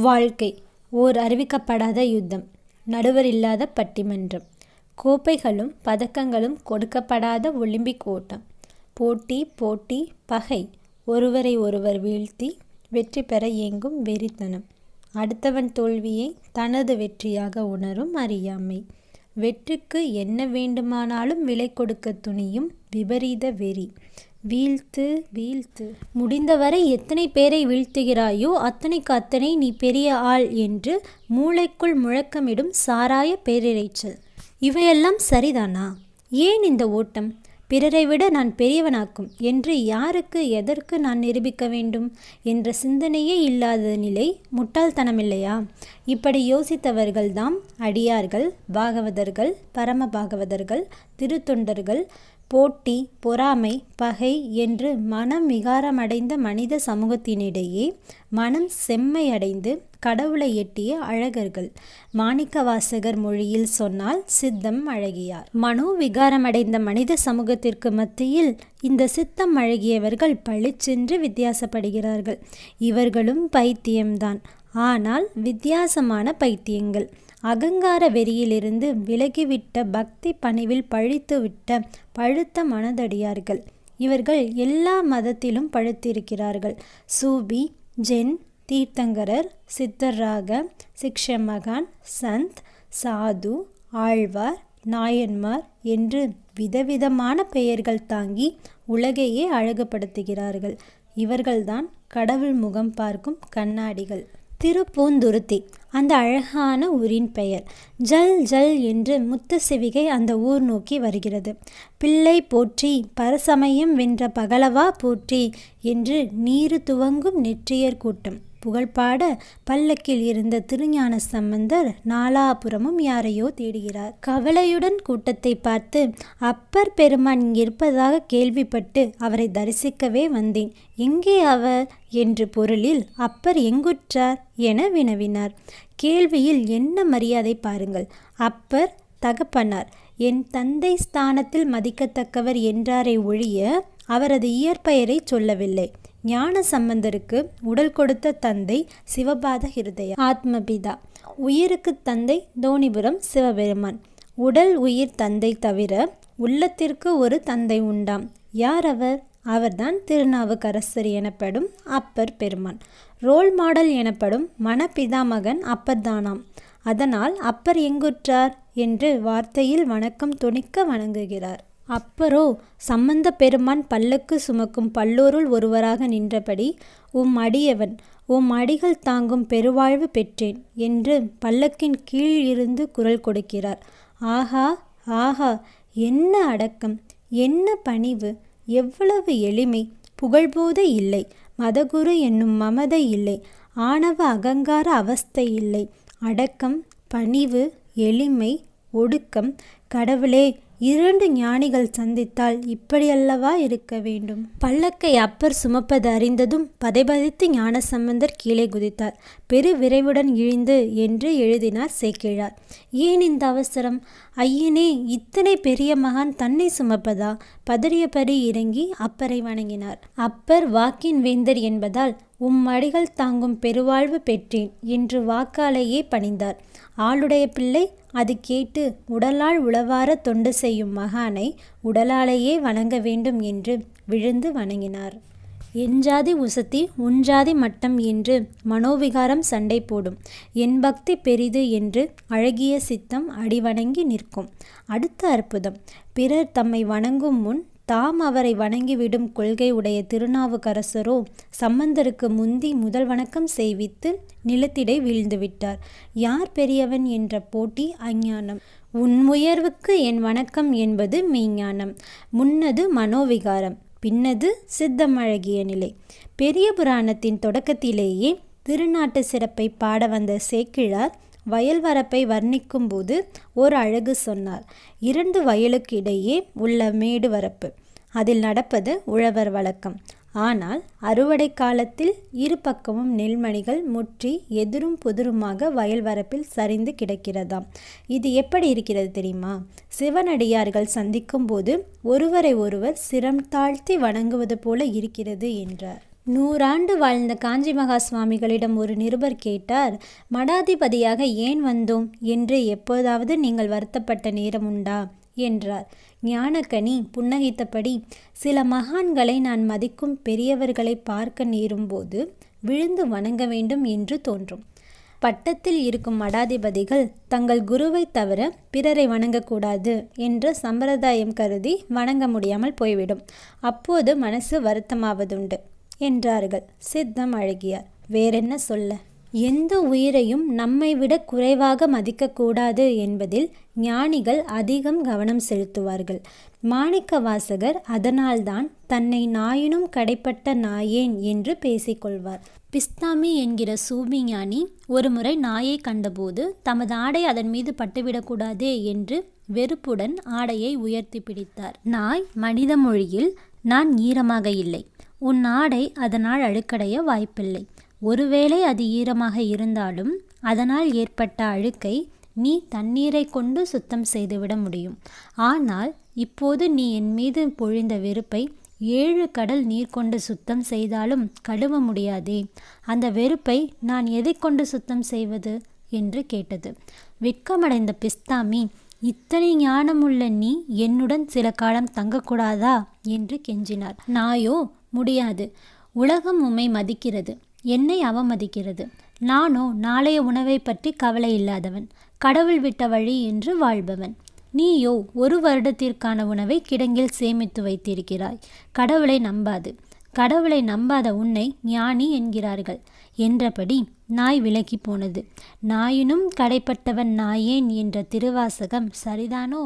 வாழ்க்கை. ஓர் அறிவிக்கப்படாத யுத்தம். நடுவர் இல்லாத பட்டிமன்றம். கோப்பைகளும் பதக்கங்களும் கொடுக்கப்படாத ஒலிம்பிக் ஓட்டம். போட்டி போட்டி பகை. ஒருவரை ஒருவர் வீழ்த்தி வெற்றி பெற இயங்கும் வெறித்தனம். அடுத்தவன் தோல்வியை தனது வெற்றியாக உணரும் அறியாமை. வெற்றிக்கு என்ன வேண்டுமானாலும் விலை கொடுக்க துணியும் விபரீத வெறி. வீழ்த்து வீழ்த்து. முடிந்தவரை எத்தனை பேரை வீழ்த்துகிறாயோ அத்தனைக்கு அத்தனை நீ பெரிய ஆள் என்று மூளைக்குள் முழக்கமிடும் சாராய பேரிரைச்சல். இவையெல்லாம் சரிதானா? ஏன் இந்த ஓட்டம்? பிறரை விட நான் பெரியவனாக்கும். என்று யாருக்கு எதற்கு நான் நிரூபிக்க வேண்டும்? என்ற சிந்தனையே இல்லாத நிலை முட்டாள்தனமில்லையா? இப்படி யோசித்தவர்கள்தாம் அடியார்கள் பாகவதர்கள் பரம பாகவதர்கள் திருத்தொண்டர்கள் போட்டி பொறாமை பகை என்று மனம் விகாரமடைந்த மனித சமூகத்தினிடையே மனம் செம்மையடைந்து கடவுளை எட்டிய அழகர்கள். மாணிக்கவாசகர் மொழியில் சொன்னால் சித்தம் அழகியார். மனோ விகாரமடைந்த மனித சமூகத்திற்கு மத்தியில் இந்த சித்தம் அழகியவர்கள் பளிச்சென்று வித்தியாசப்படுகிறார்கள். இவர்களும் பைத்தியம்தான். ஆனால் வித்தியாசமான பைத்தியங்கள். அகங்கார வெறியிலிருந்து விலகிவிட்ட பக்தி பணிவில் பழித்துவிட்ட பழுத்த மனதடியார்கள். இவர்கள் எல்லா மதத்திலும் பழுத்திருக்கிறார்கள். சூபி ஜென் தீர்த்தங்கரர் சித்தராக சிக்ஷமகான் சந்த் சாது ஆழ்வார் நாயன்மார் என்று விதவிதமான பெயர்கள் தாங்கி உலகையே அழகுபடுத்துகிறார்கள். இவர்கள்தான் கடவுள் முகம் பார்க்கும் கண்ணாடிகள். திருப்பூந்துருத்தி அந்த அழகான ஊரின் பெயர். ஜல் ஜல் என்று முத்த சிவிகை அந்த ஊர் நோக்கி வருகிறது. பிள்ளை போற்றி பரசமயம் வென்ற பகலவா போற்றி என்று நீரு துவங்கும் நெற்றியர் கூட்டம். புகழ்பாட பல்லக்கில் இருந்த திருஞான சம்பந்தர் நாலாபுரமும் யாரையோ தேடுகிறார். கவலையுடன் கூட்டத்தை பார்த்து அப்பர் பெருமான் இங்கிருப்பதாக கேள்விப்பட்டு அவரை தரிசிக்கவே வந்தேன். எங்கே அவர் என்று பொருளில் அப்பர் எங்குற்றார் என வினவினார். கேள்வியில் என்ன மரியாதை பாருங்கள். அப்பர் தகப்பனார். என் தந்தை ஸ்தானத்தில் மதிக்கத்தக்கவர் என்றாரே ஒழிய அவரது இயற்பெயரை சொல்லவில்லை. ஞான சம்பந்தருக்கு உடல் கொடுத்த தந்தை சிவபாத ஹிருதய ஆத்மபிதா. உயிருக்கு தந்தை தோணிபுரம் சிவபெருமான். உடல் உயிர் தந்தை தவிர உள்ளத்திற்கு ஒரு தந்தை உண்டாம். யார் அவர்? அவர்தான் திருநாவுக்கரசர் எனப்படும் அப்பர் பெருமான். ரோல் மாடல் எனப்படும் மணப்பிதாமகன் அப்பர்தானாம். அதனால் அப்பர் எங்குற்றார்? என்று வார்த்தையில் வணக்கம் துணிக்க வணங்குகிறார். அப்பரோ சம்பந்த பெருமான் பல்லக்கு சுமக்கும் பல்லோருள் ஒருவராக நின்றபடி உம் அடியவன் உம் அடிகள் தாங்கும் பெருவாழ்வு பெற்றேன் என்று பல்லக்கின் கீழ் இருந்து குரல் கொடுக்கிறார். ஆஹா ஆஹா என்ன அடக்கம் என்ன பணிவு எவ்வளவு எளிமை புகழ்போத இல்லை மதகுரு என்னும் மமதை இல்லை ஆணவ அகங்கார அவஸ்தை இல்லை அடக்கம் பணிவு எளிமை ஒடுக்கம் கடவுளே இரண்டு ஞானிகள் சந்தித்தால் இப்படியல்லவா இருக்க வேண்டும்? பல்லக்கை அப்பர் சுமப்பது அறிந்ததும் பதைபதைத்து ஞானசம்பந்தர் கீழே குதித்தார். பெரு விரைவுடன் இழிந்து என்று எழுதினார் சேக்கிழார். ஏன் இந்த அவசரம்? ஐயனே இத்தனை பெரிய மகான் தன்னை சுமப்பதா? பதறியபடி இறங்கி அப்பரை வணங்கினார். அப்பர் வாக்கின் வேந்தர் என்பதால் உம் அடிகள் தாங்கும் பெருவாழ்வு பெற்றேன் என்று வாக்காலேயே பணிந்தார். ஆளுடைய பிள்ளை அது கேட்டு உடலால் உளவார தொண்டு செய்யும் மகானை உடலாலேயே வணங்க வேண்டும் என்று விழுந்து வணங்கினார். எஞ்சாதி உசத்தி உஞ்சாதி மட்டம் என்று மனோவிகாரம் சண்டை போடும். என் பக்தி பெரிது என்று அழகிய சித்தம் அடிவணங்கி நிற்கும். அடுத்த அற்புதம். பிறர் தம்மை வணங்கும் முன் தாம் அவரை வணங்கிவிடும் கொள்கை உடைய திருநாவுக்கரசரோ சம்பந்தருக்கு முந்தி முதல் வணக்கம் செய்வித்து நிலத்திடை வீழ்ந்துவிட்டார். யார் பெரியவன் என்ற போட்டி அஞ்ஞானம். உன் உயர்வுக்கு என் வணக்கம் என்பது மெய்ஞானம். முன்னது மனோவிகாரம் பின்னது சித்தமழகிய நிலை. பெரிய புராணத்தின் தொடக்கத்திலேயே திருநாட்டு சிறப்பை பாட வந்த சேக்கிழார் வயல் வரப்பை வர்ணிக்கும்போது ஒரு அழகு சொன்னார். இரண்டு வயலுக்கு இடையே உள்ள மேடு வரப்பு. அதில் நடப்பது உழவர் வழக்கம். ஆனால் அறுவடை காலத்தில் இரு பக்கமும் நெல்மணிகள் முற்றி எதிரும் புதிருமாக வயல் வரப்பில் சரிந்து கிடக்கிறதாம். இது எப்படி இருக்கிறது தெரியுமா? சிவனடியார்கள் சந்திக்கும் போது ஒருவரை ஒருவர் சிரம் தாழ்த்தி வணங்குவது போல இருக்கிறது என்றார். நூறாண்டு வாழ்ந்த காஞ்சி மகா சுவாமிகளிடம் ஒரு நிருபர் கேட்டார் மடாதிபதியாக ஏன் வந்தோம்? என்று எப்போதாவது நீங்கள் வருத்தப்பட்ட நேரம் உண்டா என்றார். ஞானக்கனி புன்னகைத்தபடி சில மகான்களை நான் மதிக்கும் பெரியவர்களை பார்க்க நேரும்போது விழுந்து வணங்க வேண்டும் என்று தோன்றும். பட்டத்தில் இருக்கும் மடாதிபதிகள் தங்கள் குருவை தவிர பிறரை வணங்கக்கூடாது என்ற சம்பிரதாயம் கருதி வணங்க முடியாமல் போய்விடும். அப்போது மனசு வருத்தமாவதுண்டு. என்றார்கள். சித்தம் அழகியார் வேறென்ன சொல்ல? எந்த உயிரையும் நம்மை விட குறைவாக மதிக்கக்கூடாது என்பதில் ஞானிகள் அதிகம் கவனம் செலுத்துவார்கள். மாணிக்க வாசகர் அதனால்தான் தன்னை நாயினும் கடைப்பட்ட நாயேன் என்று பேசிக்கொள்வார். பிஸ்தாமி என்கிற சூபி ஞானி ஒருமுறை நாயை கண்டபோது தமது ஆடை அதன் மீது பட்டுவிடக்கூடாதே என்று வெறுப்புடன் ஆடையை உயர்த்தி பிடித்தார். நாய் மனித மொழியில் நான் ஈரமாக இல்லை. உன் ஆடை அதனால் அழுக்கடைய வாய்ப்பில்லை. ஒருவேளை அது ஈரமாக இருந்தாலும் அதனால் ஏற்பட்ட அழுக்கை நீ தண்ணீரை கொண்டு சுத்தம் செய்துவிட முடியும். ஆனால் இப்போது நீ என் மீது பொழிந்த வெறுப்பை ஏழு கடல் நீர் கொண்டு சுத்தம் செய்தாலும் கழுவ முடியாதே. அந்த வெறுப்பை நான் எதை கொண்டு சுத்தம் செய்வது? என்று கேட்டது. வெட்கமடைந்த பிஸ்தாமி இத்தனை ஞானமுள்ள நீ என்னுடன் சில காலம் தங்கக்கூடாதா? என்று கெஞ்சினார். நாயோ முடியாது. உலகம் உம்மை மதிக்கிறது. என்னை அவமதிக்கிறது. நானோ நாளைய உணவை பற்றி கவலை இல்லாதவன். கடவுள் விட்ட வழி என்று வாழ்பவன். நீயோ ஒரு வருடத்திற்கான உணவை கிடங்கில் சேமித்து வைத்திருக்கிறாய். கடவுளை நம்பாது. கடவுளை நம்பாத உன்னை ஞானி என்கிறார்கள். என்றபடி நாய் விலகி போனது. நாயினும் கடைப்பட்டவன் நாயேன் என்ற திருவாசகம் சரிதானோ?